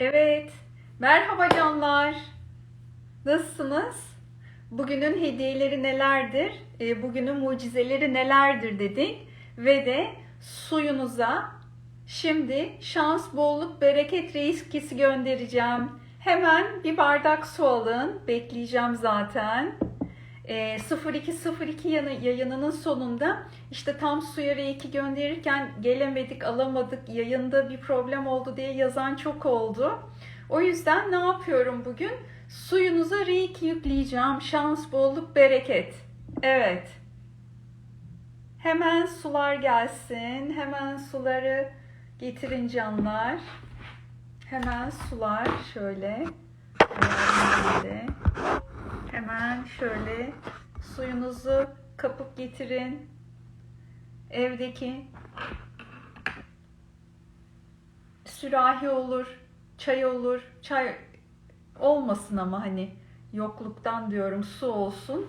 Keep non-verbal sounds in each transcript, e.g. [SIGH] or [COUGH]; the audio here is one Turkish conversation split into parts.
Evet. Merhaba canlar. Nasılsınız? Bugünün hediyeleri nelerdir? E, Bugünün mucizeleri nelerdir dedik. Ve de suyunuza şimdi şans, bolluk, bereket reiskesi göndereceğim. Hemen bir bardak su alın. Bekleyeceğim zaten. E, 0202 yanı- yayınının sonunda işte tam suya reiki gönderirken gelemedik, alamadık, yayında bir problem oldu diye yazan çok oldu. O yüzden ne yapıyorum bugün? Suyunuza reiki yükleyeceğim. Şans, bolluk, bereket. Evet. Hemen sular gelsin. Hemen suları getirin canlar. Hemen sular şöyle. Şöyle. Hemen şöyle suyunuzu kapıp getirin. Evdeki sürahi olur, çay olur. Çay olmasın ama hani yokluktan diyorum su olsun.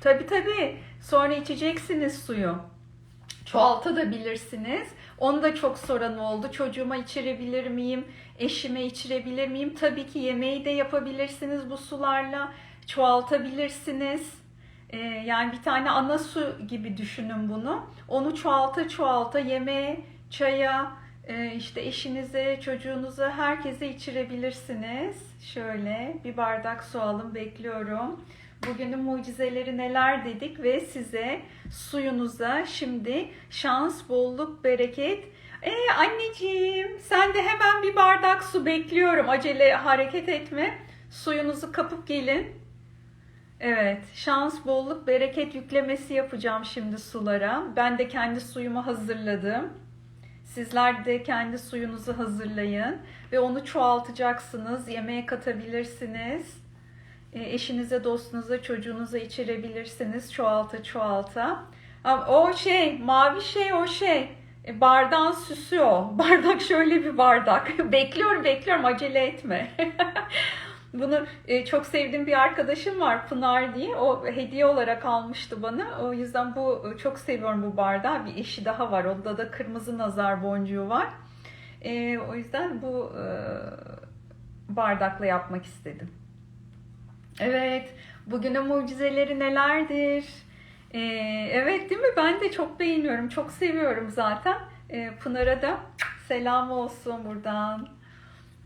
Tabi tabi sonra içeceksiniz suyu. Çoğaltabilirsiniz. Onu da çok soran oldu. Çocuğuma içirebilir miyim? Eşime içirebilir miyim? Tabii ki yemeği de yapabilirsiniz bu sularla. Çoğaltabilirsiniz. Ee, yani bir tane ana su gibi düşünün bunu. Onu çoğalta çoğalta yemeğe, çaya, e, işte eşinize, çocuğunuza, herkese içirebilirsiniz. Şöyle bir bardak su alın bekliyorum. Bugünün mucizeleri neler dedik ve size suyunuza şimdi şans, bolluk, bereket. Ee anneciğim sen de hemen bir bardak su bekliyorum. Acele hareket etme. Suyunuzu kapıp gelin. Evet, şans, bolluk, bereket yüklemesi yapacağım şimdi sulara. Ben de kendi suyumu hazırladım. Sizler de kendi suyunuzu hazırlayın ve onu çoğaltacaksınız. Yemeğe katabilirsiniz. E, Eşinize, dostunuza, çocuğunuza içirebilirsiniz çoğalta çoğalta. O şey, mavi şey o şey. E, Bardağın süsü o. [LAUGHS] Bardak şöyle bir bardak. [LAUGHS] bekliyorum, bekliyorum. Acele etme. [LAUGHS] Bunu e, çok sevdiğim bir arkadaşım var Pınar diye. O hediye olarak almıştı bana. O yüzden bu çok seviyorum bu bardağı. Bir eşi daha var. Onda da kırmızı nazar boncuğu var. E, o yüzden bu e, bardakla yapmak istedim. Evet, bugünün mucizeleri nelerdir? Ee, evet değil mi? Ben de çok beğeniyorum, çok seviyorum zaten. Ee, Pınar'a da selam olsun buradan.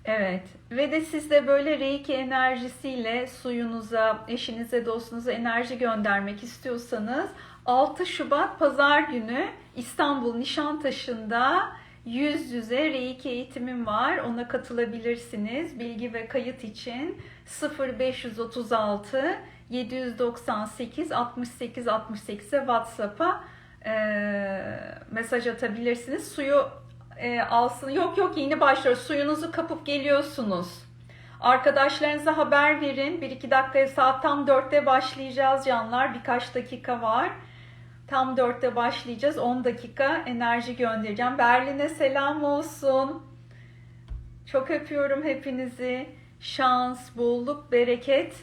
Evet ve de siz de böyle Reiki enerjisiyle suyunuza, eşinize, dostunuza enerji göndermek istiyorsanız 6 Şubat Pazar günü İstanbul Nişantaşı'nda yüz yüze Reiki eğitimim var. Ona katılabilirsiniz. Bilgi ve kayıt için 0536 798 68 68'e WhatsApp'a e, mesaj atabilirsiniz. Suyu e, alsın. Yok yok yeni başlıyor. Suyunuzu kapıp geliyorsunuz. Arkadaşlarınıza haber verin. 1-2 dakika saat tam 4'te başlayacağız canlar. Birkaç dakika var. Tam 4'te başlayacağız. 10 dakika enerji göndereceğim. Berlin'e selam olsun. Çok öpüyorum hepinizi. Şans, bolluk, bereket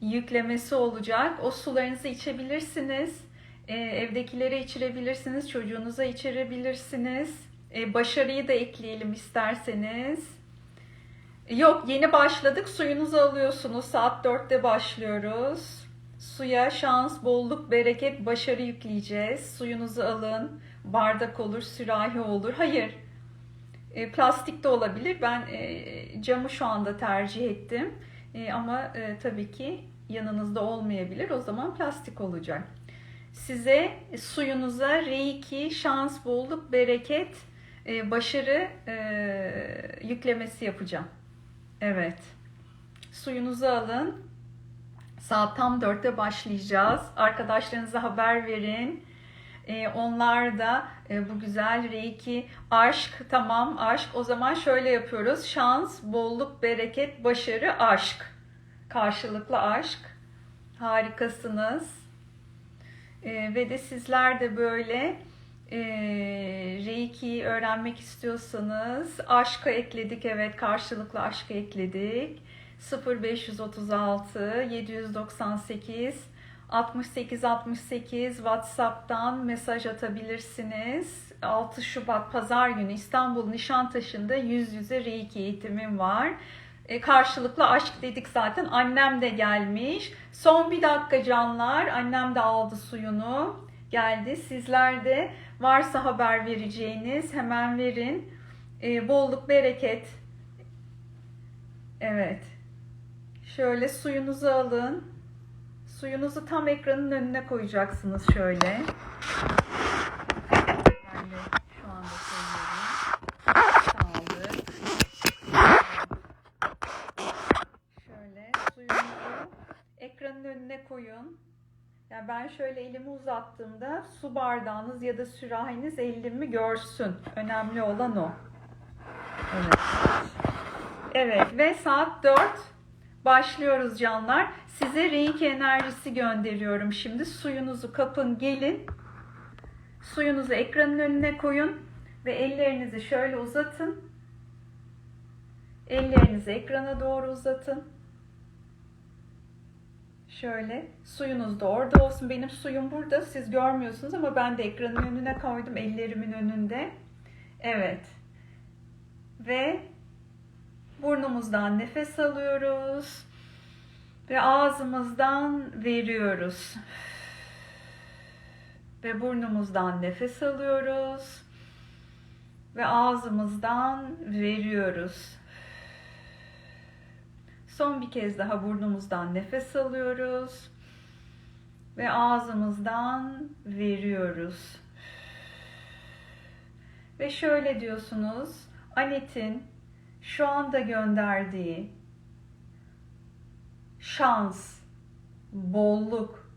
yüklemesi olacak. O sularınızı içebilirsiniz. Ee, evdekilere içirebilirsiniz. Çocuğunuza içirebilirsiniz. Ee, başarıyı da ekleyelim isterseniz. Yok yeni başladık. Suyunuzu alıyorsunuz. Saat 4'te başlıyoruz. Suya şans, bolluk, bereket, başarı yükleyeceğiz. Suyunuzu alın. Bardak olur, sürahi olur. Hayır. E, plastik de olabilir. Ben e, camı şu anda tercih ettim. E, ama e, tabii ki yanınızda olmayabilir. O zaman plastik olacak. Size suyunuza reiki, şans, bolluk, bereket, e, başarı e, yüklemesi yapacağım. Evet. Suyunuzu alın. Saat tam 4'te başlayacağız. Arkadaşlarınıza haber verin. Ee, onlar da e, bu güzel reiki, aşk, tamam aşk. O zaman şöyle yapıyoruz. Şans, bolluk, bereket, başarı, aşk. Karşılıklı aşk. Harikasınız. Ee, ve de sizler de böyle e, Reiki'yi öğrenmek istiyorsanız aşka ekledik. Evet karşılıklı aşka ekledik. 0536 798 68 68 WhatsApp'tan mesaj atabilirsiniz. 6 Şubat Pazar günü İstanbul Nişantaşı'nda yüz yüze Reiki eğitimim var. E, karşılıklı aşk dedik zaten. Annem de gelmiş. Son bir dakika canlar. Annem de aldı suyunu. Geldi. Sizler de varsa haber vereceğiniz hemen verin. E, bolluk, bereket. Evet. Şöyle suyunuzu alın. Suyunuzu tam ekranın önüne koyacaksınız şöyle. De şu anda koyuyorum. Sağlık. Şöyle suyunuzu ekranın önüne koyun. Yani ben şöyle elimi uzattığımda su bardağınız ya da sürahiniz elimi görsün. Önemli olan o. Evet. Evet ve saat 4 başlıyoruz canlar. Size reiki enerjisi gönderiyorum şimdi. Suyunuzu kapın gelin. Suyunuzu ekranın önüne koyun ve ellerinizi şöyle uzatın. Ellerinizi ekrana doğru uzatın. Şöyle suyunuz da orada olsun. Benim suyum burada. Siz görmüyorsunuz ama ben de ekranın önüne koydum ellerimin önünde. Evet. Ve burnumuzdan nefes alıyoruz ve ağzımızdan veriyoruz. Ve burnumuzdan nefes alıyoruz ve ağzımızdan veriyoruz. Son bir kez daha burnumuzdan nefes alıyoruz ve ağzımızdan veriyoruz. Ve şöyle diyorsunuz. Anet'in şu anda gönderdiği şans, bolluk,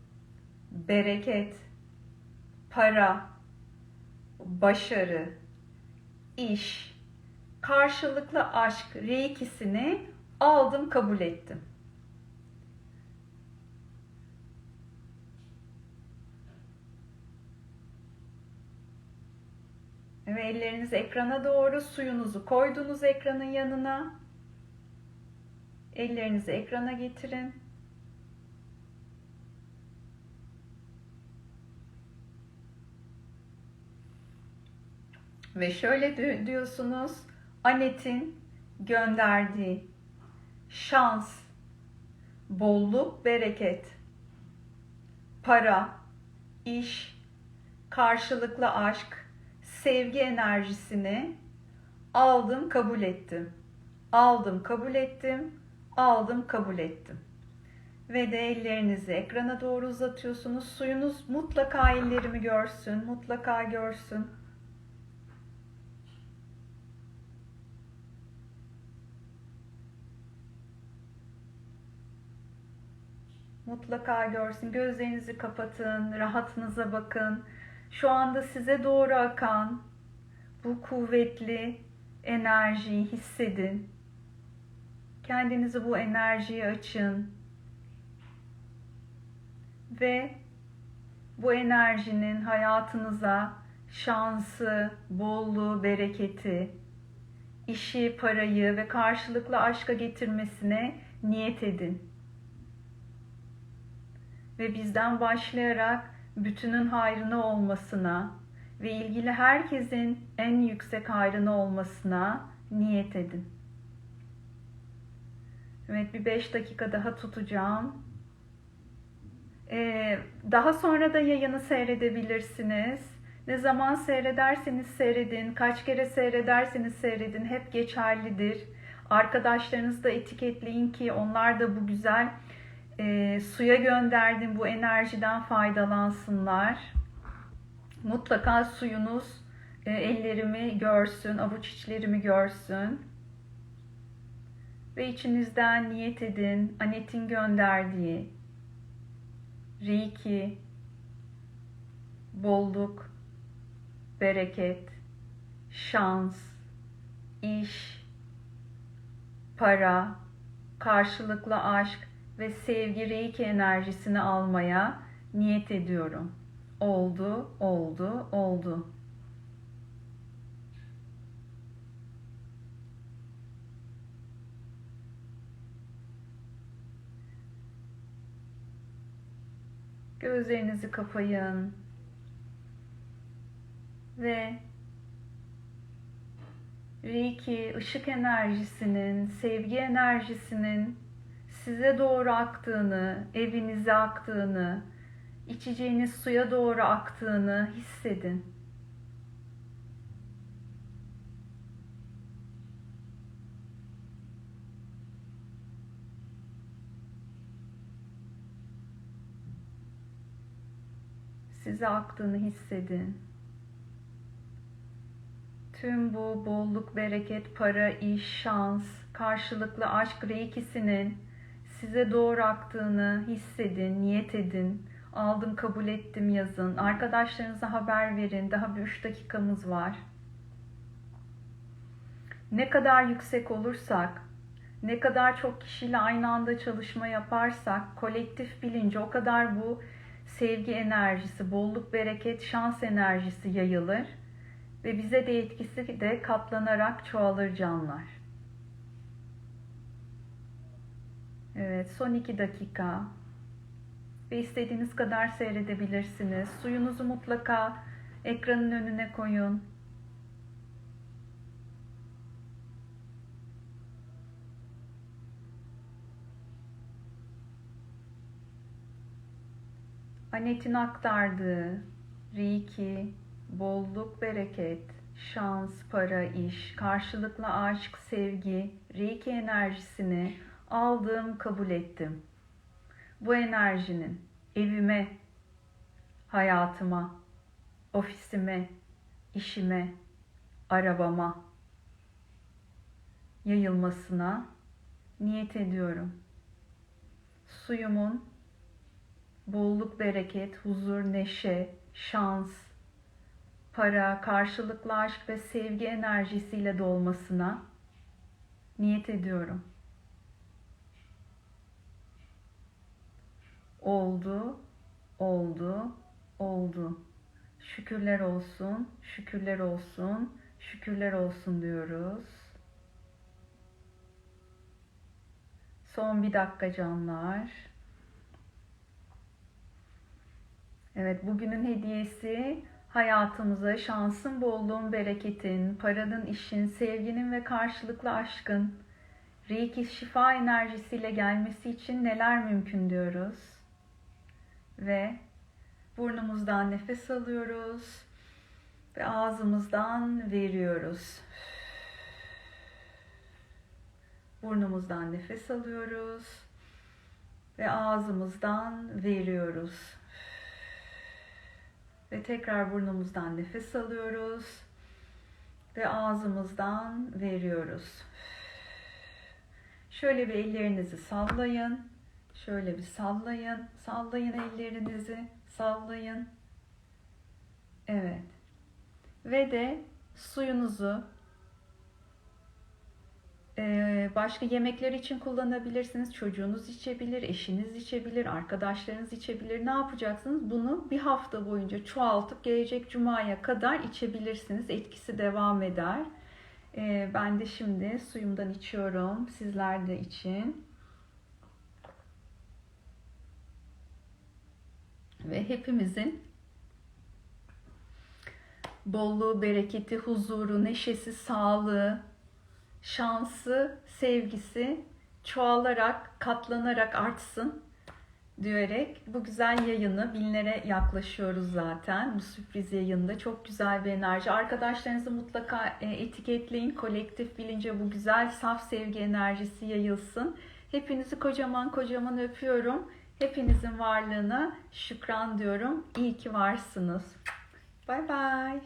bereket, para, başarı, iş, karşılıklı aşk reikisini aldım kabul ettim. Ve ellerinizi ekrana doğru suyunuzu koydunuz ekranın yanına. Ellerinizi ekrana getirin. Ve şöyle di- diyorsunuz. Anet'in gönderdiği şans, bolluk, bereket, para, iş, karşılıklı aşk, sevgi enerjisini aldım, kabul ettim. Aldım, kabul ettim. Aldım, kabul ettim. Ve de ellerinizi ekrana doğru uzatıyorsunuz. Suyunuz mutlaka ellerimi görsün, mutlaka görsün. Mutlaka görsün. Gözlerinizi kapatın, rahatınıza bakın. Şu anda size doğru akan bu kuvvetli enerjiyi hissedin. Kendinizi bu enerjiye açın. Ve bu enerjinin hayatınıza şansı, bolluğu, bereketi, işi, parayı ve karşılıklı aşka getirmesine niyet edin. Ve bizden başlayarak bütünün hayrına olmasına ve ilgili herkesin en yüksek hayrına olmasına niyet edin. Evet bir 5 dakika daha tutacağım. Ee, daha sonra da yayını seyredebilirsiniz. Ne zaman seyrederseniz seyredin, kaç kere seyrederseniz seyredin hep geçerlidir. Arkadaşlarınızı da etiketleyin ki onlar da bu güzel e, suya gönderdim bu enerjiden faydalansınlar. Mutlaka suyunuz e, ellerimi görsün, avuç içlerimi görsün. Ve içinizden niyet edin, Anet'in gönderdiği Reiki, bolluk, bereket, şans, iş, para, karşılıklı aşk ve sevgi reiki enerjisini almaya niyet ediyorum. Oldu, oldu, oldu. Gözlerinizi kapayın ve Reiki ışık enerjisinin, sevgi enerjisinin size doğru aktığını, evinize aktığını, içeceğiniz suya doğru aktığını hissedin. Size aktığını hissedin. Tüm bu bolluk, bereket, para, iş, şans, karşılıklı aşk reikisinin size doğru aktığını hissedin, niyet edin. Aldım, kabul ettim yazın. Arkadaşlarınıza haber verin. Daha bir 3 dakikamız var. Ne kadar yüksek olursak, ne kadar çok kişiyle aynı anda çalışma yaparsak, kolektif bilinci o kadar bu sevgi enerjisi, bolluk, bereket, şans enerjisi yayılır ve bize de etkisi de katlanarak çoğalır canlar. Evet, son iki dakika. Ve istediğiniz kadar seyredebilirsiniz. Suyunuzu mutlaka ekranın önüne koyun. Anet'in aktardığı Reiki, bolluk, bereket, şans, para, iş, karşılıklı aşk, sevgi, Reiki enerjisini aldım, kabul ettim. Bu enerjinin evime, hayatıma, ofisime, işime, arabama yayılmasına niyet ediyorum. Suyumun bolluk, bereket, huzur, neşe, şans, para, karşılıklı aşk ve sevgi enerjisiyle dolmasına niyet ediyorum. Oldu, oldu, oldu. Şükürler olsun, şükürler olsun, şükürler olsun diyoruz. Son bir dakika canlar. Evet, bugünün hediyesi hayatımıza şansın, bolluğun, bereketin, paranın, işin, sevginin ve karşılıklı aşkın Reiki şifa enerjisiyle gelmesi için neler mümkün diyoruz. Ve burnumuzdan nefes alıyoruz ve ağzımızdan veriyoruz. Burnumuzdan nefes alıyoruz ve ağzımızdan veriyoruz. Ve tekrar burnumuzdan nefes alıyoruz ve ağzımızdan veriyoruz. Şöyle bir ellerinizi sallayın. Şöyle bir sallayın. Sallayın ellerinizi. Sallayın. Evet. Ve de suyunuzu ee, başka yemekler için kullanabilirsiniz. Çocuğunuz içebilir, eşiniz içebilir, arkadaşlarınız içebilir. Ne yapacaksınız? Bunu bir hafta boyunca çoğaltıp gelecek cumaya kadar içebilirsiniz. Etkisi devam eder. Ee, ben de şimdi suyumdan içiyorum. Sizler de için. Ve hepimizin bolluğu, bereketi, huzuru, neşesi, sağlığı, şansı, sevgisi çoğalarak, katlanarak artsın diyerek bu güzel yayını binlere yaklaşıyoruz zaten. Bu sürpriz yayında çok güzel bir enerji. Arkadaşlarınızı mutlaka e, etiketleyin. Kolektif bilince bu güzel saf sevgi enerjisi yayılsın. Hepinizi kocaman kocaman öpüyorum. Hepinizin varlığına şükran diyorum. İyi ki varsınız. Bye bye.